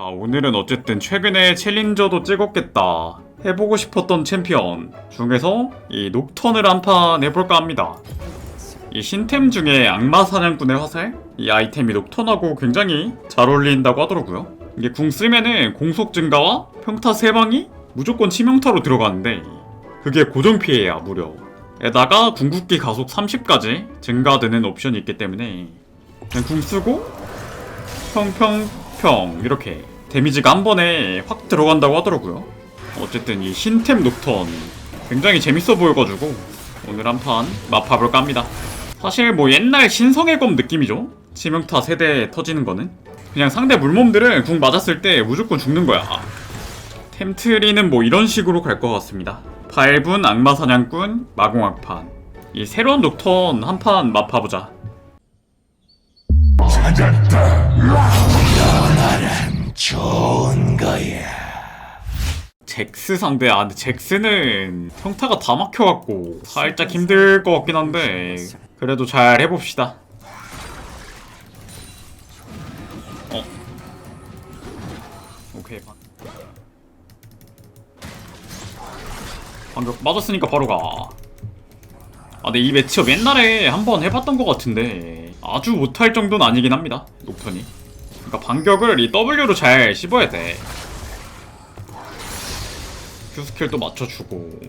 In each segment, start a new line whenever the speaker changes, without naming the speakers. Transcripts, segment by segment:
자 오늘은 어쨌든 최근에 챌린저도 찍었겠다. 해보고 싶었던 챔피언 중에서 이 녹턴을 한 판 해볼까 합니다. 이 신템 중에 악마 사냥꾼의 화살? 이 아이템이 녹턴하고 굉장히 잘 어울린다고 하더라고요. 이게 궁 쓰면은 공속 증가와 평타 3방이 무조건 치명타로 들어가는데 그게 고정 피해야 무려. 에다가 궁극기 가속 30까지 증가되는 옵션이 있기 때문에 그냥 궁 쓰고 평평평 이렇게 데미지가 한 번에 확 들어간다고 하더라고요. 어쨌든 이 신템 녹턴 굉장히 재밌어 보여가지고 오늘 한 판 맛봐볼까 합니다. 사실 뭐 옛날 신성의 검 느낌이죠. 치명타 세대 터지는 거는 그냥 상대 물몸들은 궁 맞았을 때 무조건 죽는 거야. 템트리는 뭐 이런 식으로 갈 것 같습니다. 밟은 악마 사냥꾼 마공학판 이 새로운 녹턴 한 판 맛봐보자.
좋은 거야.
잭스 상대 아 근데 잭스는 평타가 다 막혀갖고 살짝 힘들 것 같긴 한데 그래도 잘 해봅시다. 어. 오케이. 반 반격 맞았으니까 바로 가 아 근데 이 매치업 옛날에 한번 해봤던 것 같은데 아주 못할 정도는 아니긴 합니다. 녹턴이 그러니까 반격을 이 W로 잘 씹어야 돼. Q 스킬도 맞춰주고.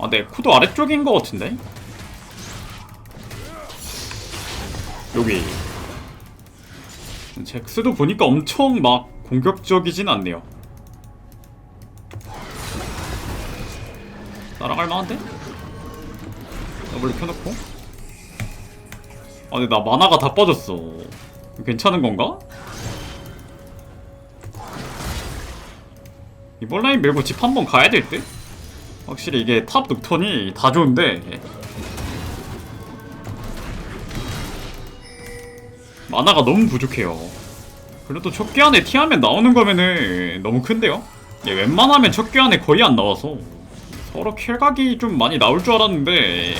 아, 네, 코도 아래쪽인 것 같은데? 여기. 잭스도 보니까 엄청 막 공격적이진 않네요. 따라갈 만한데? 더블 켜놓고 아 근데 나 만화가 다 빠졌어 괜찮은 건가? 이번 라인 밀고 집 한 번 가야 될 듯? 확실히 이게 탑 녹턴이 다 좋은데 만화가 너무 부족해요 그래도 첫 교환에 티하면 나오는 거면은 너무 큰데요? 얘 웬만하면 첫 교환에 거의 안 나와서 서로 킬각이 좀 많이 나올 줄 알았는데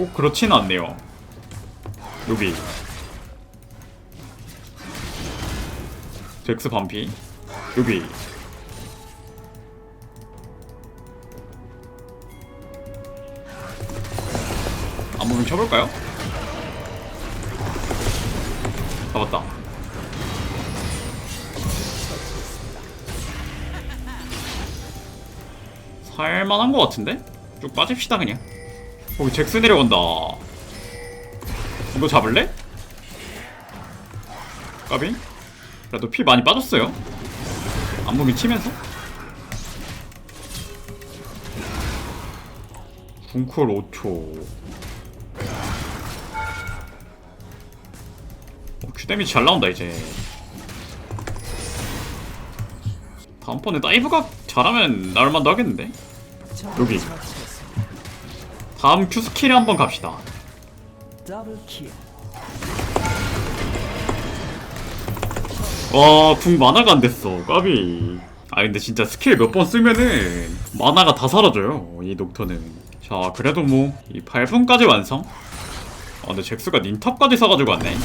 꼭 그렇진 않네요. 여기 잭스 반피. 여기 안무빙 쳐볼까요? 잡았다. 살만한 것 같은데? 쭉 빠집시다 그냥 거기 잭스 내려간다 이거 잡을래? 까비? 그래도 피 많이 빠졌어요. 안무빙 치면서. 궁쿨 5초. 어, 큐데미 잘 나온다 이제. 다음번에 다이브각 잘하면 나올만도 하겠는데? 여기. 다음 큐 스킬에 한번 갑시다. 와, 궁 만화가 안 됐어. 까비. 아, 근데 진짜 스킬 몇 번 쓰면은 만화가 다 사라져요. 이 녹턴은. 자, 그래도 뭐, 이 8분까지 완성? 아, 근데 잭스가 닌탑까지 사가지고 왔네.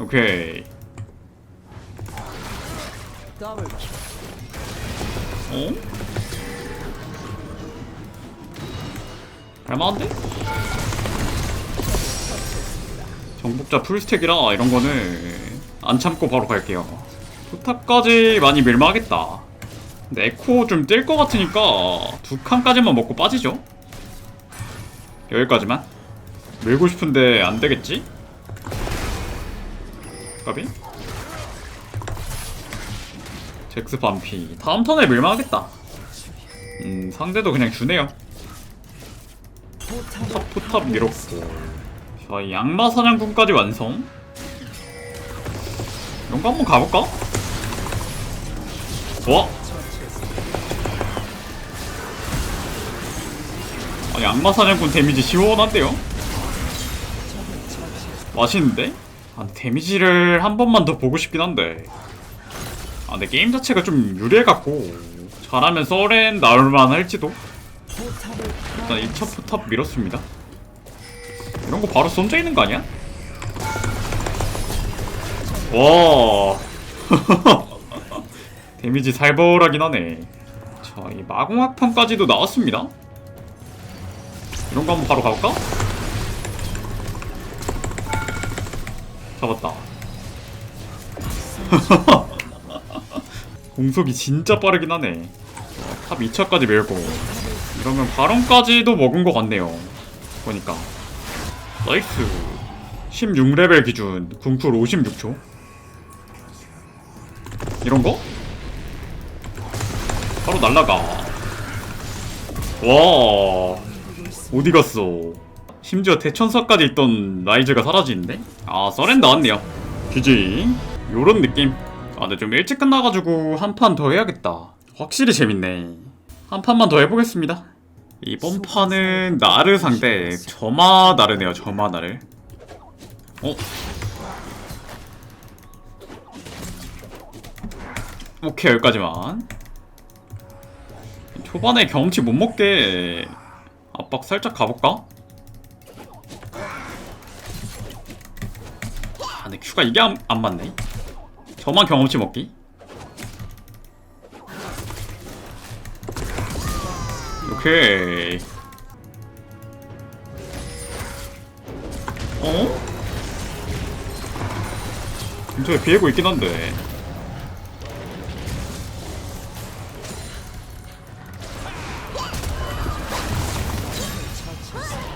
오케이.
더블 킬.
어? 할만한데? 정복자 풀스택이라 이런 거는 안 참고 바로 갈게요. 포탑까지 많이 밀만하겠다. 근데 에코 좀 뜰 것 같으니까 두 칸까지만 먹고 빠지죠? 여기까지만? 밀고 싶은데 안 되겠지? 까비? 잭스 반피. 다음 턴에 밀만하겠다. 음, 상대도 그냥 주네요.
포탑
탑 포탑 밀었고. 자, 이 양마 사냥꾼까지 완성. 이런 거 한번 가볼까? 와! 아, 양마 사냥꾼 데미지 시원한데요? 맛있는데? 아, 데미지를 한 번만 더 보고 싶긴 한데. 아, 근데 게임 자체가 좀 유리해갖고. 잘하면 서렌 나올만 할지도? 일단 2차 포탑 밀었습니다. 이런 거 바로 쏜져 있는 거 아니야? 와. 데미지 살벌하긴 하네. 자, 이 마공학판까지도 나왔습니다. 이런 거 한번 바로 가볼까? 잡았다. 공속이 진짜 빠르긴 하네. 탑 2차까지 밀고. 이러면 바론까지도 먹은 것 같네요. 보니까. 나이스. 16레벨 기준 궁풀 56초. 이런 거? 바로 날라가. 와. 어디 갔어? 심지어 대천사까지 있던 라이즈가 사라지는데? 아, 서렌 나왔네요. GG. 요런 느낌. 아, 근데 좀 일찍 끝나가지고 한 판 더 해야겠다. 확실히 재밌네. 한 판만 더 해보겠습니다. 이번 판은 나르 상대 저마 나르네요. 저마 나르. 어? 오케이 여기까지만. 초반에 경험치 못 먹게 압박 살짝 가볼까? 아, 근데 큐가 이게 안, 안 맞네. 저만 경험치 먹기. 오케이. 어? 근처에 비애고 있긴 한데.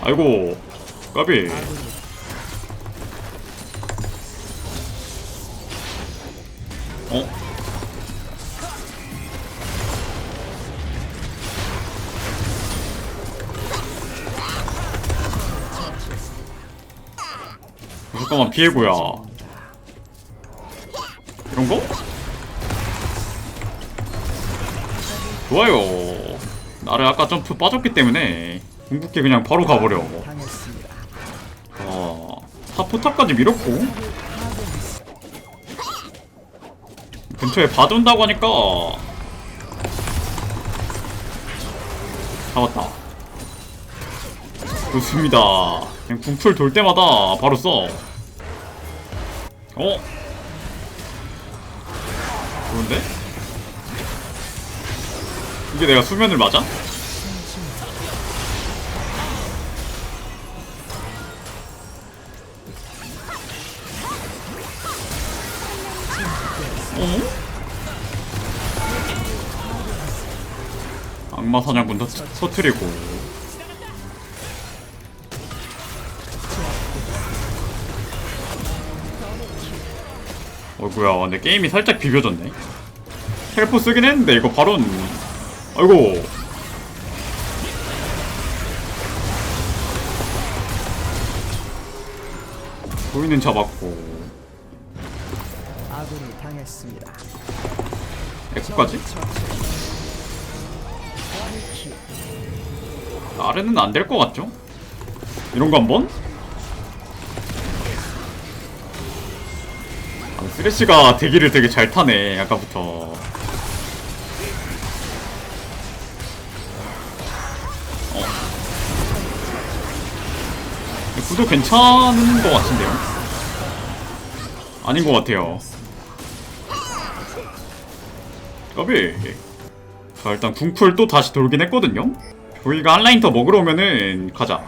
아이고, 까비. 잠깐만 피해고야. 이런 거? 좋아요. 나를 아까 점프 빠졌기 때문에 궁극기 그냥 바로 가버려.
당했습니다.
어, 탑 포탑까지 밀었고. 근처에 봐둔다고 하니까. 잡았다. 좋습니다. 그냥 궁풀 돌 때마다 바로 써 어? 좋은데? 이게 내가 수면을 맞아? 어? 악마 사냥꾼 터, 터트리고 어이구야 근데 게임이 살짝 비벼졌네 텔포 쓰긴 했는데 이거 바로 아이고 보이는 잡았고
아군이 당했습니다.
에코까지? 나르는 안 될 것 같죠? 이런 거 한번? 쓰레쉬가 대기를 되게 잘 타네 아까부터. 어. 구도 괜찮은 것 같은데요? 아닌 것 같아요. 까비. 자 일단 궁풀 또 다시 돌긴 했거든요? 저희가 한 라인 더 먹으러 오면은 가자.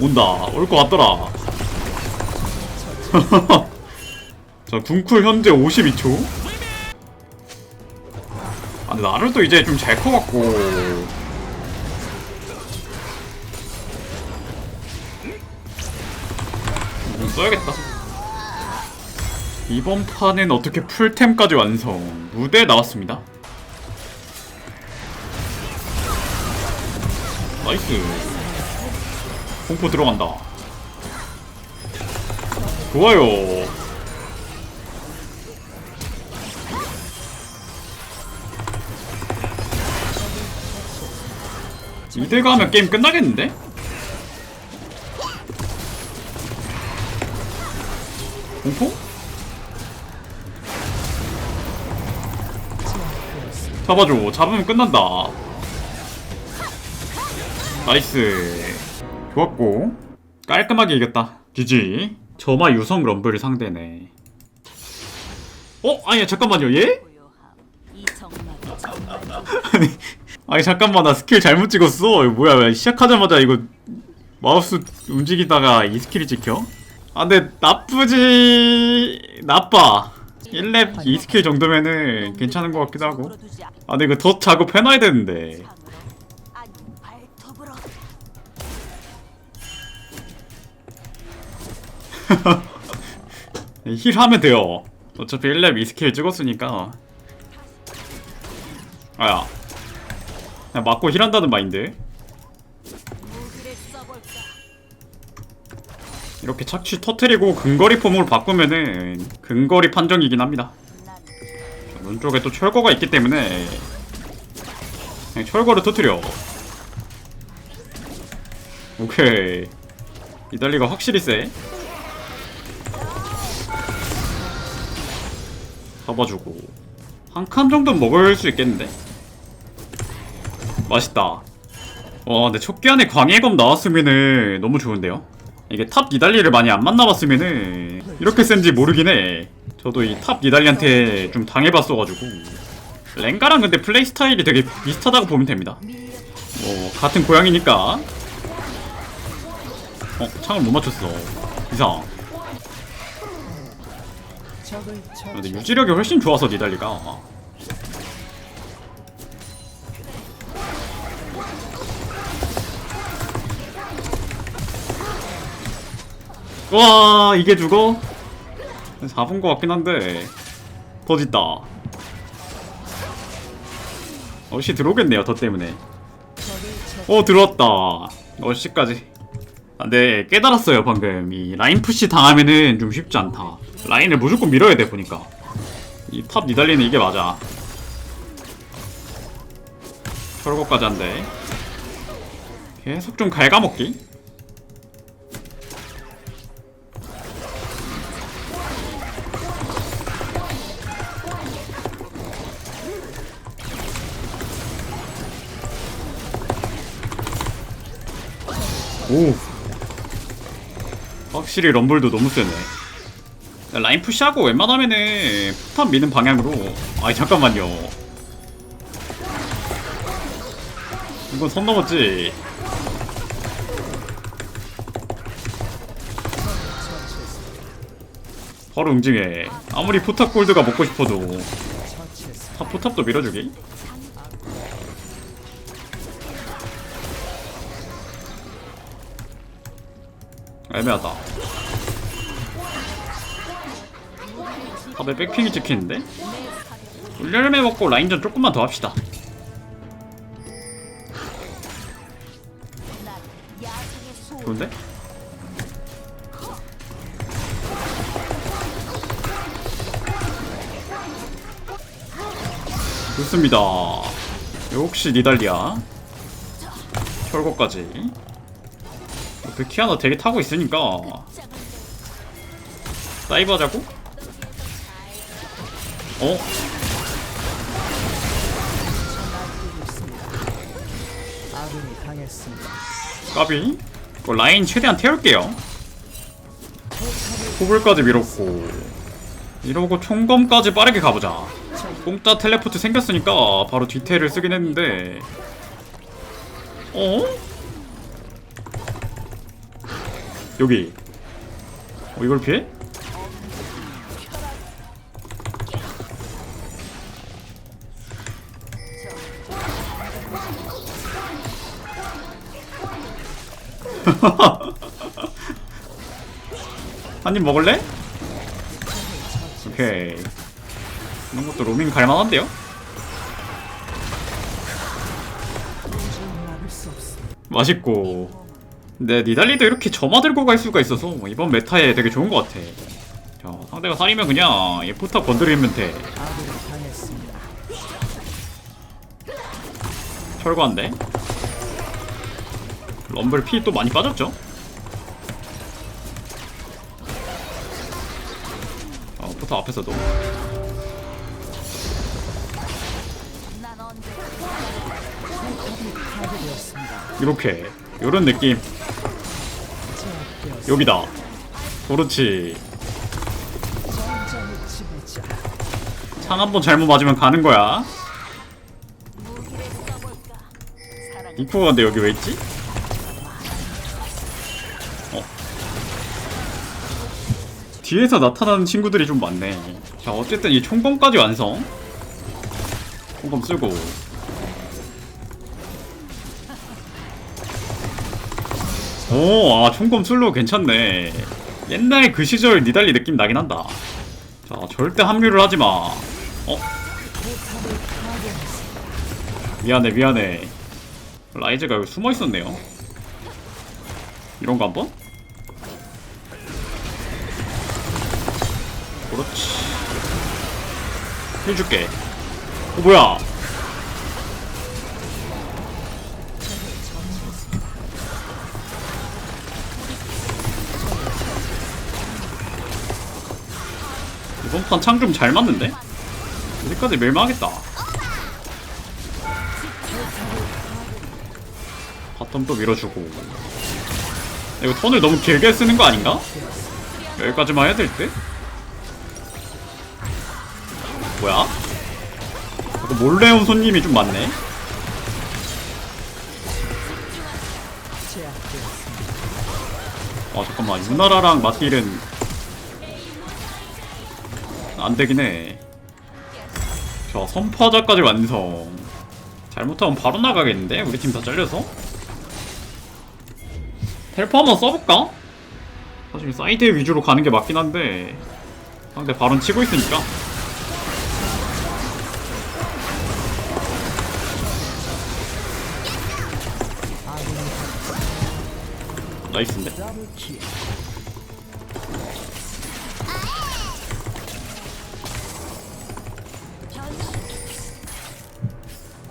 온다. 올 것 같더라 자 궁쿨 현재 52초. 아 근데 나를도 이제 좀잘 커갖고. 좀 써야겠다. 이번 판은 어떻게 풀템까지 완성? 무대 나왔습니다. 나이스. 공포 들어간다. 좋아요 이대 가면 게임 끝나겠는데? 공포? 잡아줘. 잡으면 끝난다. 나이스. 좋았고. 깔끔하게 이겼다. GG 저마 유성 럼블 상대네. 어? 아니 잠깐만요. 얘? 아니 아니 잠깐만 나 스킬 잘못 찍었어. 이거 뭐야 왜 시작하자마자 이거 마우스 움직이다가 이 스킬이 찍혀? 아 근데 나쁘지 나빠. 1렙 2스킬 정도면은 괜찮은 것 같기도 하고. 아 근데 이거 더 작업 해놔야 되는데. 힐 하면 돼요. 어차피 1렙 2스킬 찍었으니까. 아야 그냥 맞고 힐한다는 마인드. 이렇게 착취 터트리고 근거리 폼으로 바꾸면은 근거리 판정이긴 합니다. 눈 쪽에 또 철거가 있기 때문에 철거를 터트려. 오케이. 이달리가 확실히 세. 잡아주고. 한 칸 정도 먹을 수 있겠는데 맛있다. 와 근데 첫끼 안에 광해검 나왔으면은 너무 좋은데요? 이게 탑 니달리를 많이 안 만나봤으면은 이렇게 센지 모르긴 해. 저도 이 탑 니달리한테 좀 당해봤어가지고. 랭가랑 근데 플레이 스타일이 되게 비슷하다고 보면 됩니다. 뭐 같은 고양이니까. 어 창을 못 맞췄어. 이상. 근데. 유지력이 훨씬 좋아서 니달리가 와 이게 죽어? 4분 거 같긴 한데. 더 짓다. 어시 들어오겠네요 더 때문에. 어 들어왔다. 어시까지. 아, 근데 깨달았어요 방금. 이 라인 푸시 당하면은 좀 쉽지 않다. 라인을 무조건 밀어야 돼 보니까. 이 탑 니달리는 이게 맞아. 철거까지 한대 계속 좀 갉아먹기 오. 확실히 럼블도 너무 세네. 라인 푸시하고 웬만하면은 포탑 미는 방향으로. 아이 잠깐만요. 이건 선 넘었지? 바로 응징해. 아무리 포탑 골드가 먹고 싶어도. 탑 포탑도 밀어주기 애매하다 탑에 백핑이 찍히는데? 울려매 먹고 라인전 조금만 더 합시다 좋은데? 좋습니다. 역시 니달리아. 철거까지. 베키 하나 되게 타고 있으니까. 사이버 하자고? 어? 까비? 이거 라인 최대한 태울게요. 호불까지 밀었고. 이러고 총검까지 빠르게 가보자. 공짜 텔레포트 생겼으니까 바로 뒤태를 쓰긴 했는데. 어? 여기. 어, 이걸 피해? 한입 먹을래? 오케이. 이런 것도 로밍 갈만한데요? 맛있고. 근데 니달리도 이렇게 점화 들고 갈 수가 있어서 이번 메타에 되게 좋은 것 같아. 자, 상대가 살이면 그냥 얘 포탑 건드리면 돼. 철거한데. 럼블 피 또 많이 빠졌죠? 어, 포탑 앞에서도. 이렇게 요런 느낌. 여기다. 그렇지. 창 한 번 잘못 맞으면 가는 거야. 이코가 근데 여기 왜 있지? 어. 뒤에서 나타나는 친구들이 좀 많네. 자 어쨌든 이 총검까지 완성. 총검 쓰고 오, 아, 총검 술로 괜찮네. 옛날 그 시절 니달리 느낌 나긴 한다. 자, 절대 합류를 하지 마. 어? 미안해, 미안해. 라이즈가 여기 숨어 있었네요. 이런 거 한번? 그렇지. 해줄게. 어, 뭐야? 판창좀 잘 맞는데? 여기까지 멸망하겠다. 바텀 또 밀어주고. 이거 턴을 너무 길게 쓰는 거 아닌가? 여기까지만 해야 될 듯? 뭐야? 이거 몰래 온 손님이 좀 많네. 아 잠깐만 유나라랑 맞딜은 안 되긴 해. 자 선파자까지 완성. 잘못하면 바로 나가겠는데 우리 팀 다 잘려서. 텔포 한번 써볼까? 사실 사이드 위주로 가는 게 맞긴 한데 상대 발언 치고 있으니까. 나이스인데.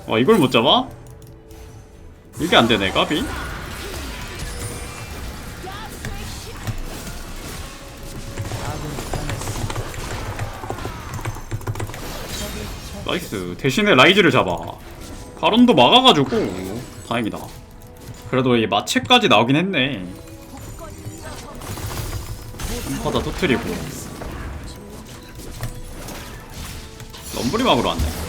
와 이걸 못 잡아? 이게 안 되네 까비. 나이스. 대신에 라이즈를 잡아. 바론도 막아가지고. 다행이다. 그래도 이 마체까지 나오긴 했네. 한파다 터트리고. 럼블이 막으러 왔네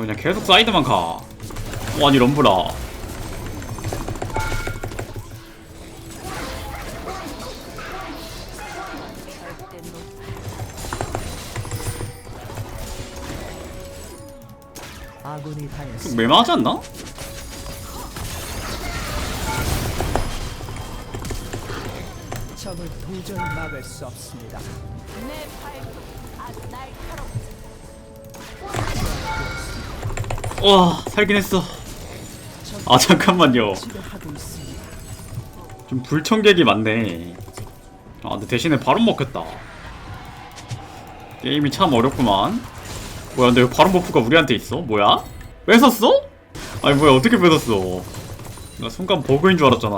그냥 계속 사이드만 가 어, 아니 럼블아
아군이 당했습니다.
매마하지 않나?
적을 도저히 막을 수 없습니다.
와 살긴 했어 아 잠깐만요. 좀 불청객이 많네. 아, 근데 대신에 바로 먹혔다. 게임이 참 어렵구만. 뭐야, 근데 왜 바로 버프가 우리한테 있어? 뭐야? 뺏었어? 아니, 뭐야, 어떻게 뺏었어? 나 순간 버그인 줄 알았잖아.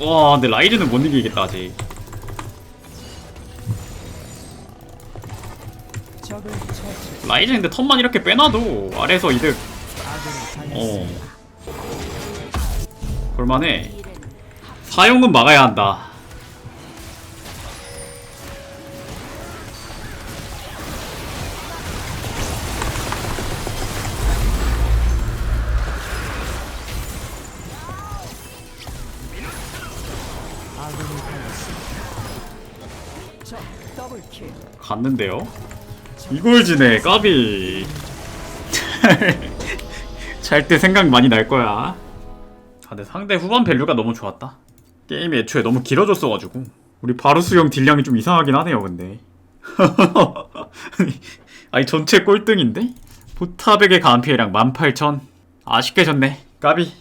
와, 근데 라이즈는 못 이기겠다, 아직. 라이즈 근데 턴만 이렇게 빼놔도 아래에서 이득. 어. 볼만해. 사용은 막아야 한다. 갔는데요. 이걸 지네 까비. 잘 때 생각 많이 날 거야. 아, 근데 상대 후반 밸류가 너무 좋았다. 게임이 애초에 너무 길어졌어가지고 우리 바루스 형 딜량이 좀 이상하긴 하네요. 근데 아니 전체 꼴등인데 포탑에게 가한 피해량 18,000 아쉽게 졌네. 까비.